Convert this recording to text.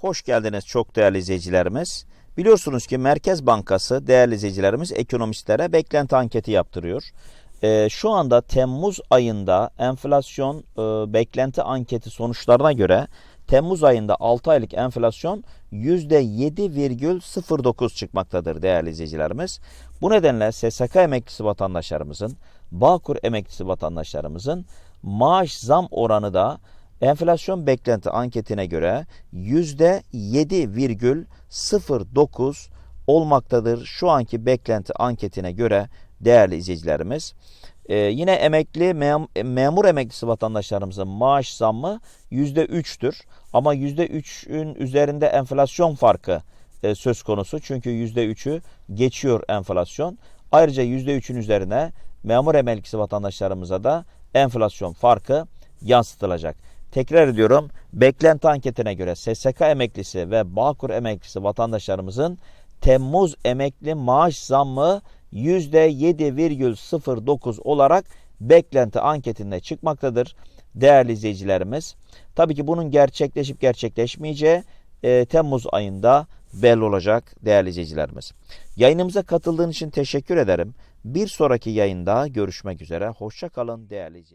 Hoş geldiniz çok değerli izleyicilerimiz. Biliyorsunuz ki Merkez Bankası değerli izleyicilerimiz ekonomistlere beklenti anketi yaptırıyor. Ee, şu anda Temmuz ayında enflasyon e, beklenti anketi sonuçlarına göre Temmuz ayında 6 aylık enflasyon %7,09 çıkmaktadır değerli izleyicilerimiz. Bu nedenle SSK emeklisi vatandaşlarımızın, Bağkur emeklisi vatandaşlarımızın maaş zam oranı da enflasyon beklenti anketine göre %7,09 olmaktadır. Şu anki beklenti anketine göre değerli izleyicilerimiz. Ee, yine emekli mem- memur emeklisi vatandaşlarımızın maaş zammı %3'tür. Ama %3'ün üzerinde enflasyon farkı e, söz konusu. Çünkü %3'ü geçiyor enflasyon. Ayrıca %3'ün üzerine memur emeklisi vatandaşlarımıza da enflasyon farkı yansıtılacak. Tekrar ediyorum beklenti anketine göre SSK emeklisi ve Bağkur emeklisi vatandaşlarımızın Temmuz emekli maaş zammı %7,09 olarak beklenti anketinde çıkmaktadır değerli izleyicilerimiz. Tabii ki bunun gerçekleşip gerçekleşmeyeceği e, Temmuz ayında belli olacak değerli izleyicilerimiz. Yayınımıza katıldığın için teşekkür ederim. Bir sonraki yayında görüşmek üzere. Hoşça kalın değerli izleyiciler.